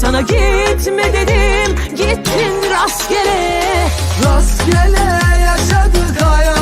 Sana gitme dedim gittin rastgele. Rastgele yaşadık hayat.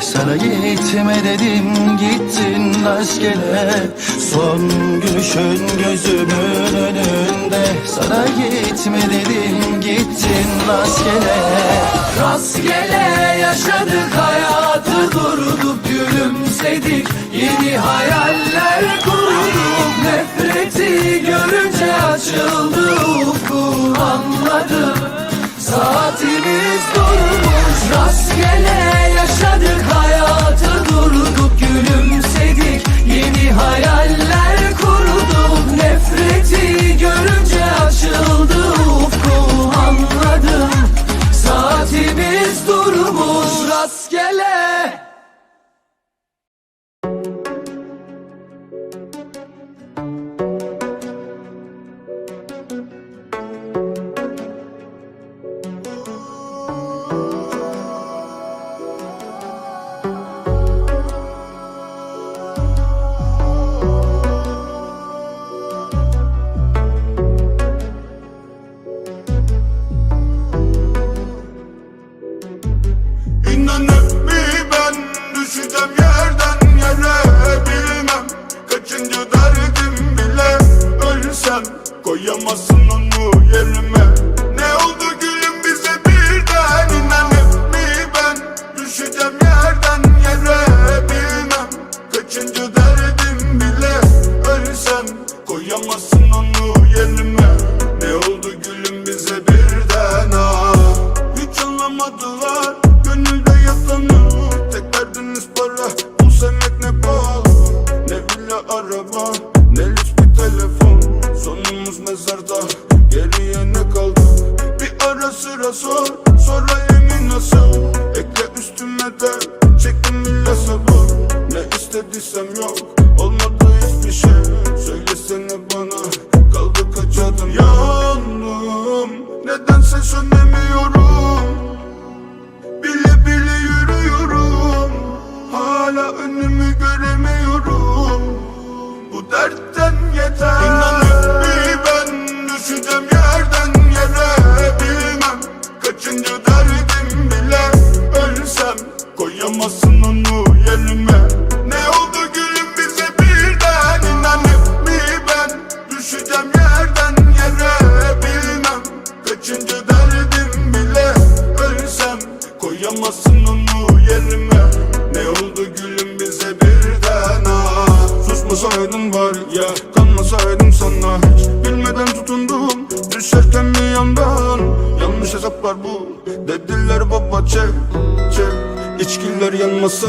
Sana gitme dedim gittin rastgele. Son gülüşün gözümün önünde. Sana gitme dedim gittin rastgele. Rastgele yaşadık hayatı durduk gülümsedik. Yeni hayaller kurduk nefreti görünce açıldı ufku. Anladım Saatimiz durmuş. Rastgele Yaşadık hayatı durduk gülümsedik. Yeni hayaller kurduk Nefreti görünce açıldı ufku. Anladım Saatimi yollarda Geriye ne kaldı? Bir ara sıra sor Sonra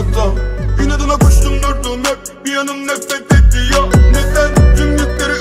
hayatta İnadına koştum durdum hep. Bir yanım nefret ediyor. Neden? Tüm yükleri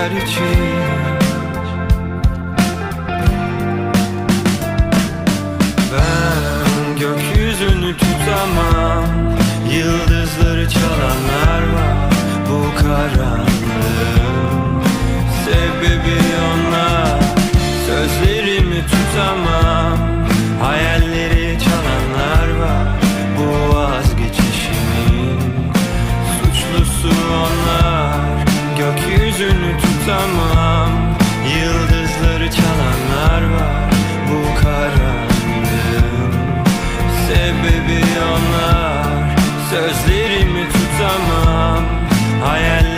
quero Gözlerimi tutamam. Hayal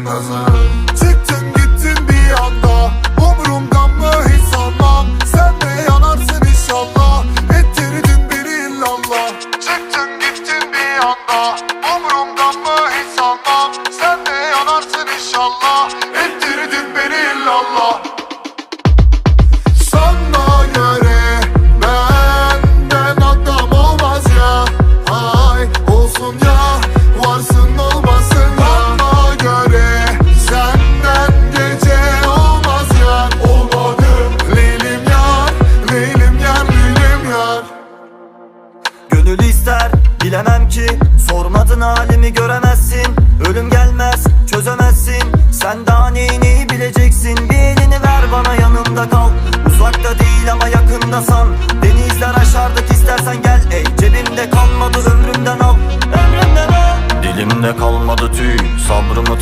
another.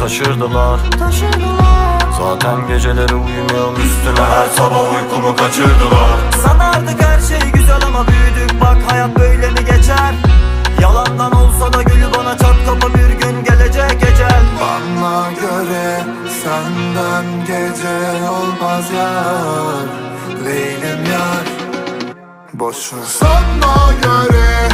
Taşırdılar. Zaten geceleri uyumuyorum üstüne Her sabah uykumu kaçırdılar. Sanardık her şey güzel ama büyüdük. Bak hayat böyle mi geçer? Yalandan olsa da gülü bana çat kapı bir gün gelecek ecel Bana göre senden gece olmaz yar. Leylim yar. Boş ver Sana göre